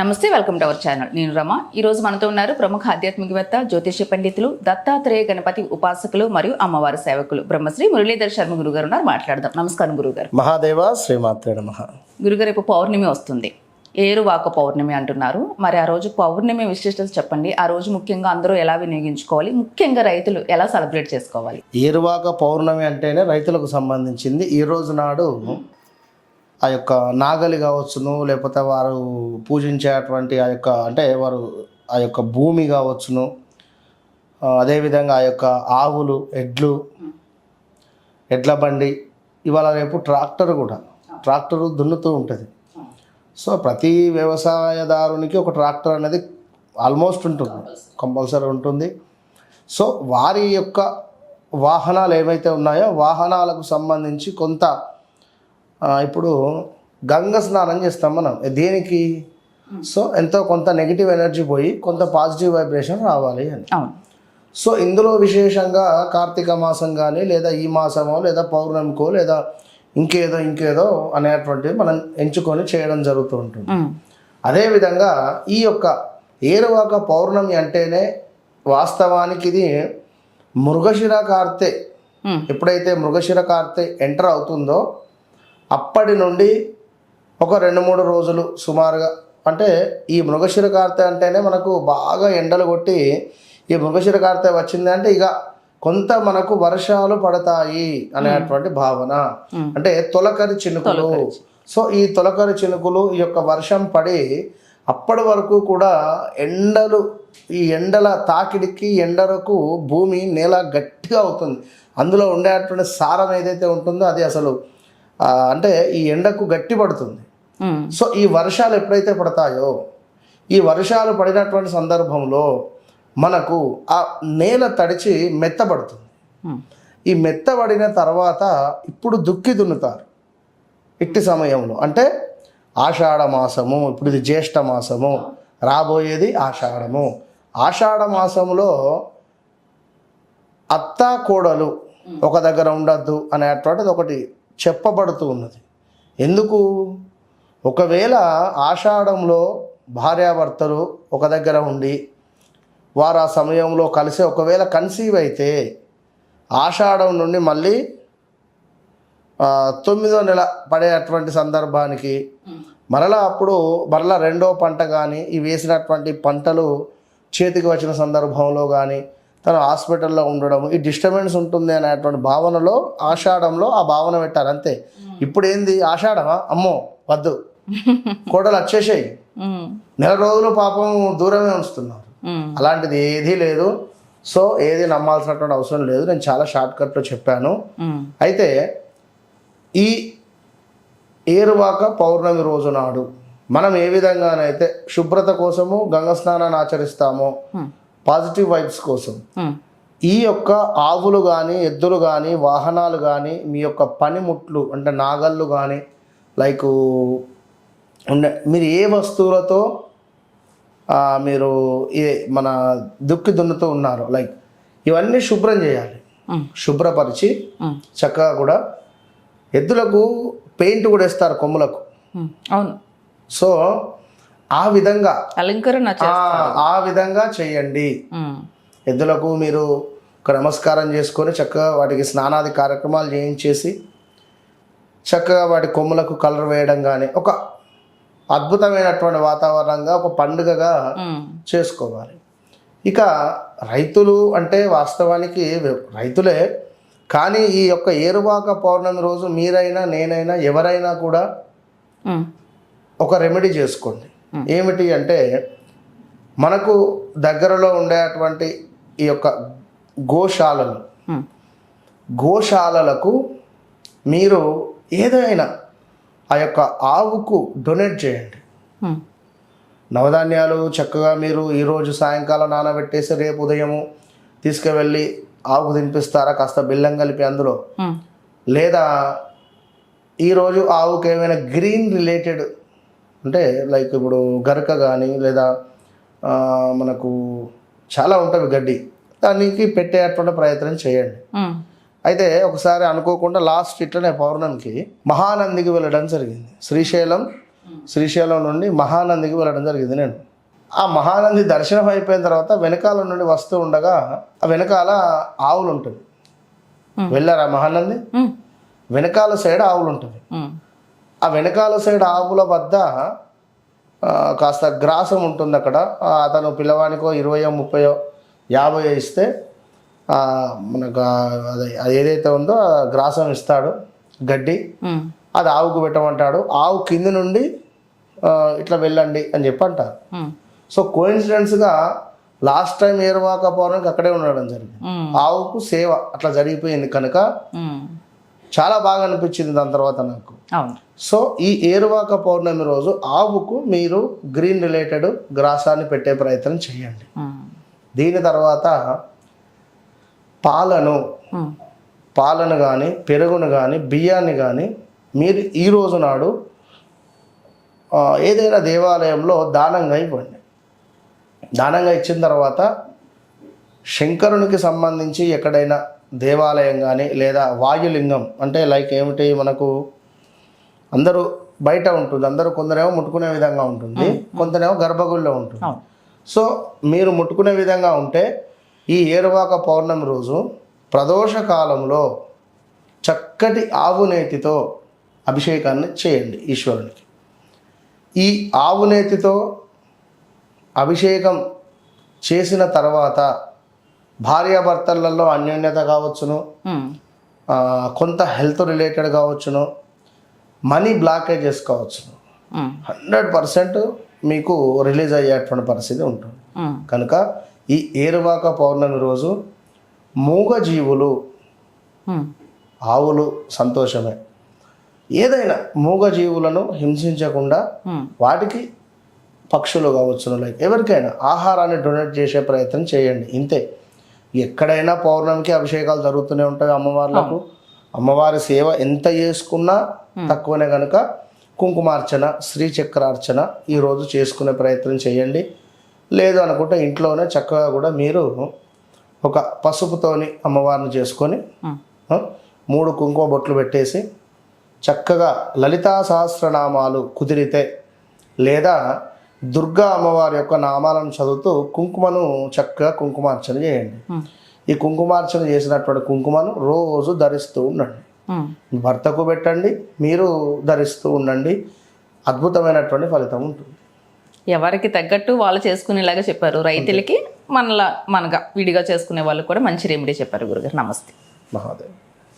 నమస్తే welcome to our channel. నేను రమ. ఈ రోజు మనతో ఉన్నారు ప్రముఖ ఆధ్యాత్మికవేత్త జ్యోతిష పండితులు దత్తాత్రేయ గణపతి ఉపాసకులు మరియు అమ్మవారి సేవకులు బ్రహ్మశ్రీ మురళీధర్ శర్మ గురుగారు ఉన్నారు. మాట్లాడదాం. నమస్కారం గురుగారు. మహాదేవ శ్రీమాత్రే నమ. గురుగారు రేపు పౌర్ణమి వస్తుంది. ఏరువాక పౌర్ణమి అంటున్నారు. మరి ఆ రోజు పౌర్ణమి విశిష్టత చెప్పండి. ఆ రోజు ముఖ్యంగా అందరూ ఎలా వినియోగించుకోవాలి? ముఖ్యంగా రైతులు ఎలా సెలబ్రేట్ చేసుకోవాలి? ఏరువాక పౌర్ణమి అంటేనే రైతులకు సంబంధించింది. ఈ రోజు నాడు ఆ యొక్క నాగలి కావచ్చును లేకపోతే వారు పూజించేటువంటి ఆ యొక్క అంటే వారు ఆ యొక్క భూమి కావచ్చును. అదేవిధంగా ఆ యొక్క ఆవులు ఎడ్లు ఎడ్ల బండి ఇవాళ రేపు ట్రాక్టర్ కూడా. ట్రాక్టర్ దున్నుతూ ఉంటుంది. సో ప్రతి వ్యవసాయదారునికి ఒక ట్రాక్టర్ అనేది ఆల్మోస్ట్ ఉంటుంది. కంపల్సరీ ఉంటుంది. సో వారి యొక్క వాహనాలు ఏవైతే ఉన్నాయో వాహనాలకు సంబంధించి కొంత ఇప్పుడు గంగ స్నానం చేస్తాం మనం. దేనికి? సో ఎంతో కొంత నెగిటివ్ ఎనర్జీ పోయి కొంత పాజిటివ్ వైబ్రేషన్ రావాలి అని. సో ఇందులో విశేషంగా కార్తీక మాసం కానీ లేదా ఈ మాసమో లేదా పౌర్ణమికో లేదా ఇంకేదో ఇంకేదో అనేటువంటిది మనం ఎంచుకొని చేయడం జరుగుతూ ఉంటుంది. ఉమ్, అదేవిధంగా ఈ యొక్క ఏరువాక పౌర్ణమి అంటేనే వాస్తవానికి ఇది మృగశిర కార్తె. ఉమ్, ఎప్పుడైతే మృగశిర కార్తె ఎంటర్ అవుతుందో అప్పటి నుండి ఒక రెండు మూడు రోజులు సుమారుగా అంటే ఈ మృగశిర కార్తె అంటేనే మనకు బాగా ఎండలు కొట్టి ఈ మృగశిర కార్తె వచ్చింది అంటే ఇక కొంత మనకు వర్షాలు పడతాయి అనేటువంటి భావన. అంటే తొలకరి చినుకులు. సో ఈ తొలకరి చినుకులు ఈ యొక్క వర్షం పడి అప్పటి వరకు కూడా ఎండలు ఈ ఎండల తాకిడికి ఎండలకు భూమి నేల గట్టిగా అవుతుంది. అందులో ఉండేటువంటి సారం ఏదైతే ఉంటుందో అది అసలు అంటే ఈ ఎండకు గట్టి పడుతుంది. సో ఈ వర్షాలు ఎప్పుడైతే పడతాయో ఈ వర్షాలు పడినటువంటి సందర్భంలో మనకు ఆ నేల తడిచి మెత్తబడుతుంది ఈ మెత్తబడిన తర్వాత ఇప్పుడు దుక్కి దున్నుతారు. ఇట్టి సమయంలో అంటే ఆషాఢ మాసము ఇప్పుడు ఇది జ్యేష్ఠ మాసము రాబోయేది ఆషాఢము. ఆషాఢ మాసంలో అత్త కోడలు ఒక దగ్గర ఉండద్దు అనేటువంటిది ఒకటి చెప్పబడుతూ ఉన్నది. ఎందుకు? ఒకవేళ ఆషాఢంలో భార్యాభర్తలు ఒక దగ్గర ఉండి వారు ఆ సమయంలో కలిసి ఒకవేళ కన్సీవ్ అయితే ఆషాఢం నుండి మళ్ళీ తొమ్మిదో నెల పడేటువంటి సందర్భానికి మరలా అప్పుడు మరలా రెండో పంట కానీ ఈ వేసినటువంటి పంటలు చేతికి వచ్చిన సందర్భంలో కానీ తను హాస్పిటల్లో ఉండడం ఈ డిస్టర్బెన్స్ ఉంటుంది అనేటువంటి భావనలో ఆషాఢంలో ఆ భావన పెట్టారు అంతే. ఇప్పుడు ఏంది? ఆషాఢమా? అమ్మో వద్దు. కోడలు వచ్చేసాయి. నెల రోజులు పాపం దూరమే ఉంచుతున్నారు. అలాంటిది ఏదీ లేదు. సో ఏది నమ్మాల్సినటువంటి అవసరం లేదు. నేను చాలా షార్ట్ కట్లో చెప్పాను. అయితే ఈ ఏరువాక పౌర్ణమి రోజు నాడు మనం ఏ విధంగానైతే శుభ్రత కోసము గంగ స్నానాన్ని ఆచరిస్తామో పాజిటివ్ వైబ్స్ కోసం. ఉమ్, ఈ యొక్క ఆవులు కానీ ఎద్దులు కానీ వాహనాలు కానీ మీ యొక్క పనిముట్లు అంటే నాగళ్ళు కానీ లైక్ ఉండే మీరు ఏ వస్తువులతో మీరు ఏ మన దుక్కి దున్నుతూ ఉన్నారు లైక్ ఇవన్నీ శుభ్రం చేయాలి. ఉమ్, శుభ్రపరిచి ఉమ్, చక్కగా కూడా ఎద్దులకు పెయింట్ కూడా వేస్తారు కొమ్ములకు. అవును. సో ఆ విధంగా అలంకరణ ఆ, విధంగా చేయండి. ఎద్దులకు మీరు ఒక నమస్కారం చేసుకొని చక్కగా వాటికి స్నానాది కార్యక్రమాలు చేయించేసి చక్కగా వాటి కొమ్ములకు కలర్ వేయడం కానీ ఒక అద్భుతమైనటువంటి వాతావరణంగా ఒక పండుగగా చేసుకోవాలి. ఇక రైతులు అంటే వాస్తవానికి రైతులే కానీ ఈ యొక్క ఏరువాక పౌర్ణమి రోజు మీరైనా నేనైనా ఎవరైనా కూడా ఒక రెమెడీ చేసుకోండి. ఏమిటి అంటే మనకు దగ్గరలో ఉండేటువంటి ఈ యొక్క గోశాలలు. గోశాలలకు మీరు ఏదైనా ఆ యొక్క ఆవుకు డొనేట్ చేయండి. నవధాన్యాలు చక్కగా మీరు ఈరోజు సాయంకాలం నానబెట్టేసి రేపు ఉదయము తీసుకువెళ్ళి ఆవుకు తినిపిస్తారా కాస్త బెల్లం కలిపి అందులో. లేదా ఈరోజు ఆవుకి ఏమైనా గ్రీన్ రిలేటెడ్ అంటే లైక్ ఇప్పుడు గరక కానీ లేదా మనకు చాలా ఉంటుంది గడ్డి. దానికి పెట్టేటువంటి ప్రయత్నం చేయండి. అయితే ఒకసారి అనుకోకుండా లాస్ట్ ఇట్లనే పౌర్ణమికి మహానందికి వెళ్ళడం జరిగింది. శ్రీశైలం శ్రీశైలం నుండి మహానందికి వెళ్ళడం జరిగింది నేను. ఆ మహానంది దర్శనం అయిపోయిన తర్వాత వెనకాల నుండి వస్తూ ఉండగా ఆ వెనకాల ఆవులు ఉంటుంది. వెళ్ళారా మహానంది? వెనకాల సైడ్ ఆవులు ఉంటుంది. ఆ వెనకాల సైడ్ ఆవుల వద్ద కాస్త గ్రాసం ఉంటుంది అక్కడ. అతను పిల్లవానికో ఇరవయో ముప్పయో యాభయో ఇస్తే మనకు అదే అది ఏదైతే ఉందో గ్రాసం ఇస్తాడు గడ్డి. అది ఆవుకు పెట్టమంటాడు. ఆవు కింది నుండి ఇట్లా వెళ్ళండి అని చెప్పి అంటారు. సో కోయిన్సిడెన్స్గా లాస్ట్ టైం ఏరువాక పౌర్ణమికి అక్కడే ఉండడం జరిగింది. ఆవుకు సేవ అట్లా జరిగిపోయింది కనుక. చాలా బాగా అనిపించింది దాని తర్వాత నాకు. సో ఈ ఏరువాక పౌర్ణమి రోజు ఆవుకు మీరు గ్రీన్ రిలేటెడ్ గ్రాసాన్ని పెట్టే ప్రయత్నం చేయండి. దీని తర్వాత పాలను పాలను కానీ పెరుగును కానీ బియ్యాన్ని కానీ మీరు ఈ రోజు నాడు ఏదైనా దేవాలయంలో దానంగా ఇవ్వండి. దానంగా ఇచ్చిన తర్వాత శంకరునికి సంబంధించి ఎక్కడైనా దేవాలయం కానీ లేదా వాయులింగం అంటే లైక్ ఏమిటి మనకు అందరూ బయట ఉంటుంది. అందరూ కొందరేమో ముట్టుకునే విధంగా ఉంటుంది. కొందరేమో గర్భగుడిలో ఉంటుంది. సో మీరు ముట్టుకునే విధంగా ఉంటే ఈ ఏరువాక పౌర్ణమి రోజు ప్రదోష కాలంలో చక్కటి ఆవు నేతితో అభిషేకాన్ని చేయండి ఈశ్వరునికి. ఈ ఆవు నేతితో అభిషేకం చేసిన తర్వాత భార్యాభర్తలలో అన్యోన్యత కావచ్చును. ఆ, కొంత హెల్త్ రిలేటెడ్ కావచ్చును. మనీ బ్లాకేజెస్ కావచ్చును ఉమ్, హండ్రెడ్ పర్సెంట్ మీకు రిలీజ్ అయ్యేటువంటి పరిస్థితి ఉంటుంది. ఉమ్, కనుక ఈ ఏరువాక పౌర్ణమి రోజు మూగజీవులు ఆవులు సంతోషమే. ఏదైనా మూగజీవులను హింసించకుండా వాటికి పక్షులు కావచ్చును. లైక్ ఎవరికైనా ఆహారాన్ని డొనేట్ చేసే ప్రయత్నం చేయండి. ఇంతే. ఎక్కడైనా పౌర్ణమికి అభిషేకాలు జరుగుతూనే ఉంటాయి అమ్మవార్లకు. అమ్మవారి సేవ ఎంత చేసుకున్నా తక్కువనే కనుక కుంకుమార్చన శ్రీచక్రార్చన ఈరోజు చేసుకునే ప్రయత్నం చేయండి. లేదు అనుకుంటే ఇంట్లోనే చక్కగా కూడా మీరు ఒక పసుపుతోని అమ్మవారిని చేసుకొని మూడు కుంకుమ బొట్లు పెట్టేసి చక్కగా లలితా సహస్రనామాలు కుదిరితే లేదా దుర్గా అమ్మవారి యొక్క నామాలను చదువుతూ కుంకుమను చక్కగా కుంకుమార్చన చేయండి. ఉమ్, ఈ కుంకుమార్చన చేసినటువంటి కుంకుమను రోజు ధరిస్తూ ఉండండి. మీ భర్తకు పెట్టండి మీరు ధరిస్తూ ఉండండి. అద్భుతమైనటువంటి ఫలితం ఉంటుంది. ఎవరికి తగ్గట్టు వాళ్ళు చేసుకునేలాగా చెప్పారు. రైతులకి మనలా మనగా విడిగా చేసుకునే వాళ్ళు కూడా మంచి రెమెడీ చెప్పారు గురుగారు. నమస్తే. మహాదేవ్.